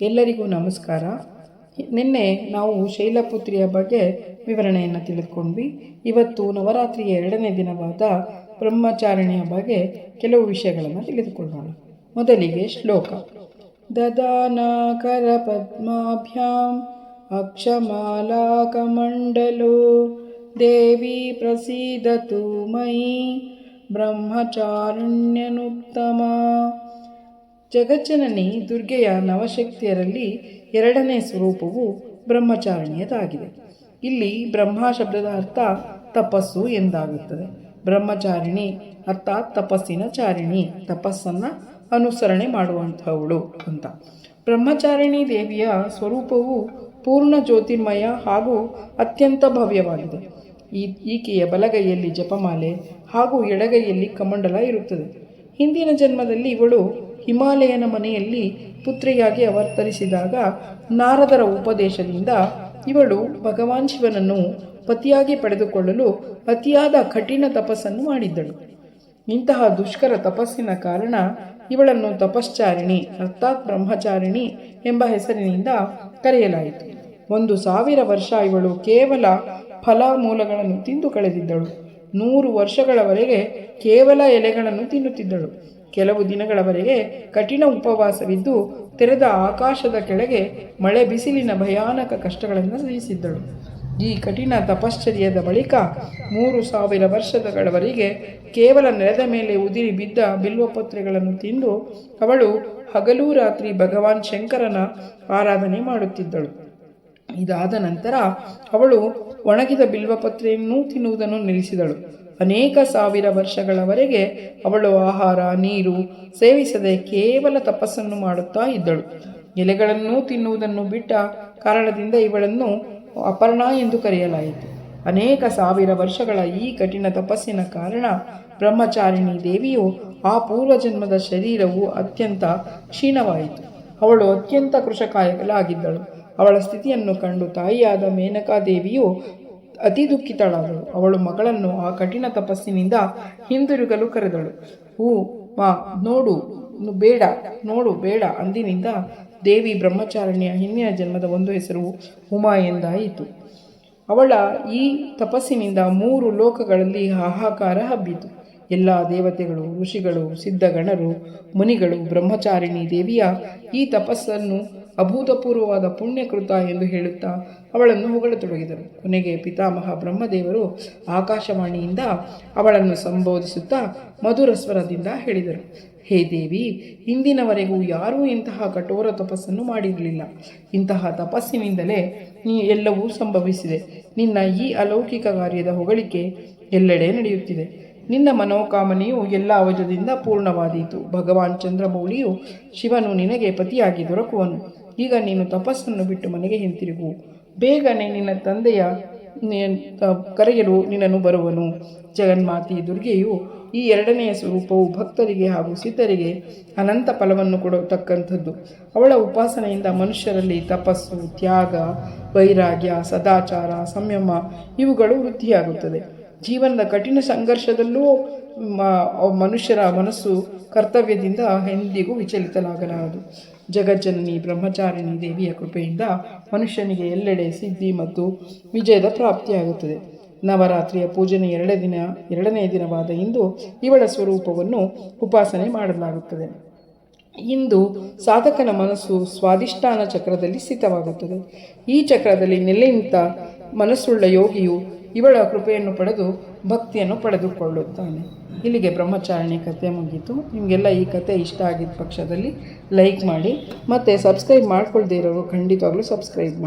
ಎಲ್ಲರಿಗೂ ನಮಸ್ಕಾರ. ನಿನ್ನೆ ನಾವು ಶೈಲಪುತ್ರಿಯ ಬಗ್ಗೆ ವಿವರಣೆಯನ್ನು ತಿಳಿದುಕೊಂಡ್ವಿ. ಇವತ್ತು ನವರಾತ್ರಿಯ ಎರಡನೇ ದಿನವಾದ ಬ್ರಹ್ಮಚಾರಿಣಿಯ ಬಗ್ಗೆ ಕೆಲವು ವಿಷಯಗಳನ್ನು ತಿಳಿದುಕೊಳ್ಳೋಣ. ಮೊದಲಿಗೆ ಶ್ಲೋಕ. ದದಾನಾಕರ ಪದ್ಮಾಭ್ಯಾಂ ಅಕ್ಷಮಾಲಾಕಮಂಡಲೋ ದೇವಿ ಪ್ರಸೀದತು ಮೈ ಬ್ರಹ್ಮಚಾರುಣ್ಯನುತ್ತಮ. ಜಗಜ್ಜನನಿ ದುರ್ಗೆಯ ನವಶಕ್ತಿಯರಲ್ಲಿ ಎರಡನೇ ಸ್ವರೂಪವು ಬ್ರಹ್ಮಚಾರಿಣಿಯದಾಗಿದೆ. ಇಲ್ಲಿ ಬ್ರಹ್ಮ ಶಬ್ದದ ಅರ್ಥ ತಪಸ್ಸು ಎಂದಾಗುತ್ತದೆ. ಬ್ರಹ್ಮಚಾರಿಣಿ ಅರ್ಥಾತ್ ತಪಸ್ಸಿನ ಚಾರಿಣಿ, ತಪಸ್ಸನ್ನು ಅನುಸರಣೆ ಮಾಡುವಂಥವಳು ಅಂತ. ಬ್ರಹ್ಮಚಾರಿಣಿ ದೇವಿಯ ಸ್ವರೂಪವು ಪೂರ್ಣ ಜ್ಯೋತಿರ್ಮಯ ಹಾಗೂ ಅತ್ಯಂತ ಭವ್ಯವಾಗಿದೆ. ಈ ಈಕೆಯ ಬಲಗೈಯಲ್ಲಿ ಜಪಮಾಲೆ ಹಾಗೂ ಎಡಗೈಯಲ್ಲಿ ಕಮಂಡಲ ಇರುತ್ತದೆ. ಹಿಂದಿನ ಜನ್ಮದಲ್ಲಿ ಇವಳು ಹಿಮಾಲಯನ ಮನೆಯಲ್ಲಿ ಪುತ್ರಿಯಾಗಿ ಅವತರಿಸಿದಾಗ ನಾರದರ ಉಪದೇಶದಿಂದ ಇವಳು ಭಗವಾನ್ ಶಿವನನ್ನು ಪತಿಯಾಗಿ ಪಡೆದುಕೊಳ್ಳಲು ಅತಿಯಾದ ಕಠಿಣ ತಪಸ್ಸನ್ನು ಮಾಡಿದ್ದಳು. ಇಂತಹ ದುಷ್ಕರ ತಪಸ್ಸಿನ ಕಾರಣ ಇವಳನ್ನು ತಪಶ್ಚಾರಿಣಿ ಅರ್ಥಾತ್ ಬ್ರಹ್ಮಚಾರಿಣಿ ಎಂಬ ಹೆಸರಿನಿಂದ ಕರೆಯಲಾಯಿತು. ಒಂದು ಸಾವಿರ ವರ್ಷ ಇವಳು ಕೇವಲ ಫಲ ಮೂಲಗಳನ್ನು ತಿಂದು ಕಳೆದಿದ್ದಳು. ನೂರು ವರ್ಷಗಳವರೆಗೆ ಕೇವಲ ಎಲೆಗಳನ್ನು ತಿನ್ನುತ್ತಿದ್ದಳು. ಕೆಲವು ದಿನಗಳವರೆಗೆ ಕಠಿಣ ಉಪವಾಸವಿದ್ದು ತೆರೆದ ಆಕಾಶದ ಕೆಳಗೆ ಮಳೆ ಬಿಸಿಲಿನ ಭಯಾನಕ ಕಷ್ಟಗಳನ್ನು ಸಹಿಸಿದ್ದಳು. ಈ ಕಠಿಣ ತಪಶ್ಚರ್ಯದ ಬಳಿಕ ಮೂರು ಸಾವಿರ ವರ್ಷಗಳವರೆಗೆ ಕೇವಲ ನೆಲದ ಮೇಲೆ ಉದಿರಿ ಬಿದ್ದ ಬಿಲ್ವಪತ್ರೆಗಳನ್ನು ತಿಂದು ಅವಳು ಹಗಲು ರಾತ್ರಿ ಭಗವಾನ್ ಶಂಕರನ ಆರಾಧನೆ ಮಾಡುತ್ತಿದ್ದಳು. ಇದಾದ ನಂತರ ಅವಳು ಒಣಗಿದ ಬಿಲ್ವಪತ್ರೆಯನ್ನೂ ತಿನ್ನುವುದನ್ನು ನಿಲ್ಲಿಸಿದಳು. ಅನೇಕ ಸಾವಿರ ವರ್ಷಗಳವರೆಗೆ ಅವಳು ಆಹಾರ, ನೀರು ಸೇವಿಸದೆ ಕೇವಲ ತಪಸ್ಸನ್ನು ಮಾಡುತ್ತಾ ಇದ್ದಳು. ಎಲೆಗಳನ್ನು ತಿನ್ನುವುದನ್ನು ಬಿಟ್ಟ ಕಾರಣದಿಂದ ಇವಳನ್ನು ಅಪರ್ಣ ಎಂದು ಕರೆಯಲಾಯಿತು. ಅನೇಕ ಸಾವಿರ ವರ್ಷಗಳ ಈ ಕಠಿಣ ತಪಸ್ಸಿನ ಕಾರಣ ಬ್ರಹ್ಮಚಾರಿಣಿ ದೇವಿಯು ಆ ಪೂರ್ವಜನ್ಮದ ಶರೀರವು ಅತ್ಯಂತ ಕ್ಷೀಣವಾಯಿತು. ಅವಳು ಅತ್ಯಂತ ಕೃಷಕಾಯಗಳಾಗಿದ್ದಳು. ಅವಳ ಸ್ಥಿತಿಯನ್ನು ಕಂಡು ತಾಯಿಯಾದ ಮೇನಕಾದೇವಿಯು ಅತಿ ದುಃಖಿತಳಾದಳು. ಅವಳು ಮಗಳನ್ನು ಆ ಕಠಿಣ ತಪಸ್ಸಿನಿಂದ ಹಿಂದಿರುಗಲು ಕರೆದಳು. ಹೂ ಮಾ ನೋಡು ಬೇಡ ನೋಡು, ಬೇಡ ಅಂದಿನಿಂದ ದೇವಿ ಬ್ರಹ್ಮಚಾರಿಣಿಯ ಹಿಂದಿನ ಜನ್ಮದ ಒಂದು ಹೆಸರು ಉಮಾ ಎಂದಾಯಿತು. ಅವಳ ಈ ತಪಸ್ಸಿನಿಂದ ಮೂರು ಲೋಕಗಳಲ್ಲಿ ಹಾಹಾಕಾರ ಹಬ್ಬಿತು. ಎಲ್ಲ ದೇವತೆಗಳು, ಋಷಿಗಳು, ಸಿದ್ಧಗಣರು, ಮುನಿಗಳು, ಬ್ರಹ್ಮಚಾರಿಣಿ ದೇವಿಯ ಈ ತಪಸ್ಸನ್ನು ಅಭೂತಪೂರ್ವವಾದ ಪುಣ್ಯಕೃತ ಎಂದು ಹೇಳುತ್ತಾ ಅವಳನ್ನು ಹೊಗಳತೊಡಗಿದರು. ಕೊನೆಗೆ ಪಿತಾಮಹ ಬ್ರಹ್ಮದೇವರು ಆಕಾಶವಾಣಿಯಿಂದ ಅವಳನ್ನು ಸಂಬೋಧಿಸುತ್ತಾ ಮಧುರ ಸ್ವರದಿಂದ ಹೇಳಿದರು. ಹೇ ದೇವಿ, ಇಂದಿನವರೆಗೂ ಯಾರೂ ಇಂತಹ ಕಠೋರ ತಪಸ್ಸನ್ನು ಮಾಡಿರಲಿಲ್ಲ. ಇಂತಹ ತಪಸ್ಸಿನಿಂದಲೇ ನೀ ಎಲ್ಲವೂ ಸಂಭವಿಸಿದೆ. ನಿನ್ನ ಈ ಅಲೌಕಿಕ ಕಾರ್ಯದ ಹೊಗಳಿಕೆ ಎಲ್ಲೆಡೆ ನಡೆಯುತ್ತಿದೆ. ನಿನ್ನ ಮನೋಕಾಮನೆಯು ಎಲ್ಲ ಅವಜದಿಂದ ಪೂರ್ಣವಾದೀತು. ಭಗವಾನ್ ಚಂದ್ರಮೌಳಿಯು ಶಿವನು ನಿನಗೆ ಪತಿಯಾಗಿ ದೊರಕುವನು. ಈಗ ನೀನು ತಪಸ್ಸನ್ನು ಬಿಟ್ಟು ಮನೆಗೆ ಹಿಂತಿರುಗು. ಬೇಗನೆ ನಿನ್ನ ತಂದೆಯ ಕರೆಯಲು ನಿನ್ನನ್ನು ಬರುವನು. ಜಗನ್ಮಾತಿ ದುರ್ಗೆಯು ಈ ಎರಡನೆಯ ಸ್ವರೂಪವು ಭಕ್ತರಿಗೆ ಹಾಗೂ ಸಿದ್ಧರಿಗೆ ಅನಂತ ಫಲವನ್ನು ಕೊಡತಕ್ಕಂಥದ್ದು. ಅವಳ ಉಪಾಸನೆಯಿಂದ ಮನುಷ್ಯರಲ್ಲಿ ತಪಸ್ಸು, ತ್ಯಾಗ, ವೈರಾಗ್ಯ, ಸದಾಚಾರ, ಸಂಯಮ ಇವುಗಳು ವೃದ್ಧಿಯಾಗುತ್ತದೆ. ಜೀವನದ ಕಠಿಣ ಸಂಘರ್ಷದಲ್ಲೂ ಮನುಷ್ಯರ ಮನಸ್ಸು ಕರ್ತವ್ಯದಿಂದ ಎಂದಿಗೂ ವಿಚಲಿತಲಾಗಲಾರದು ಜಗಜ್ಜನನಿ, ಬ್ರಹ್ಮಚಾರಿಣಿ ದೇವಿಯ ಕೃಪೆಯಿಂದ ಮನುಷ್ಯನಿಗೆ ಎಲ್ಲೆಡೆ ಸಿದ್ಧಿ ಮತ್ತು ವಿಜಯದ ಪ್ರಾಪ್ತಿಯಾಗುತ್ತದೆ. ನವರಾತ್ರಿಯ ಪೂಜನೆ ಎರಡೇ ದಿನ, ಎರಡನೇ ದಿನವಾದ ಇಂದು ಇವಳ ಸ್ವರೂಪವನ್ನು ಉಪಾಸನೆ ಮಾಡಲಾಗುತ್ತದೆ. ಇಂದು ಸಾಧಕನ ಮನಸ್ಸು ಸ್ವಾದಿಷ್ಠಾನ ಚಕ್ರದಲ್ಲಿ ಸ್ಥಿತವಾಗುತ್ತದೆ. ಈ ಚಕ್ರದಲ್ಲಿ ನೆಲೆ ನಿಂತ ಮನಸ್ಸುಳ್ಳ ಯೋಗಿಯು ಇವಳ ಕೃಪೆಯನ್ನು ಪಡೆದು ಭಕ್ತಿಯನ್ನು ಪಡೆದುಕೊಳ್ಳುತ್ತಾನೆ. ಇಲ್ಲಿಗೆ ಬ್ರಹ್ಮಚಾರಣಿ ಕಥೆ ಮುಗೀತು. ನಿಮಗೆಲ್ಲ ಈ ಕತೆ ಇಷ್ಟ ಆಗಿದ್ದ ಪಕ್ಷದಲ್ಲಿ ಲೈಕ್ ಮಾಡಿ ಮತ್ತು ಸಬ್ಸ್ಕ್ರೈಬ್ ಮಾಡ್ಕೊಳ್ದೇ ಇರೋರು ಖಂಡಿತವಾಗ್ಲೂ ಸಬ್ಸ್ಕ್ರೈಬ್ ಮಾಡಿ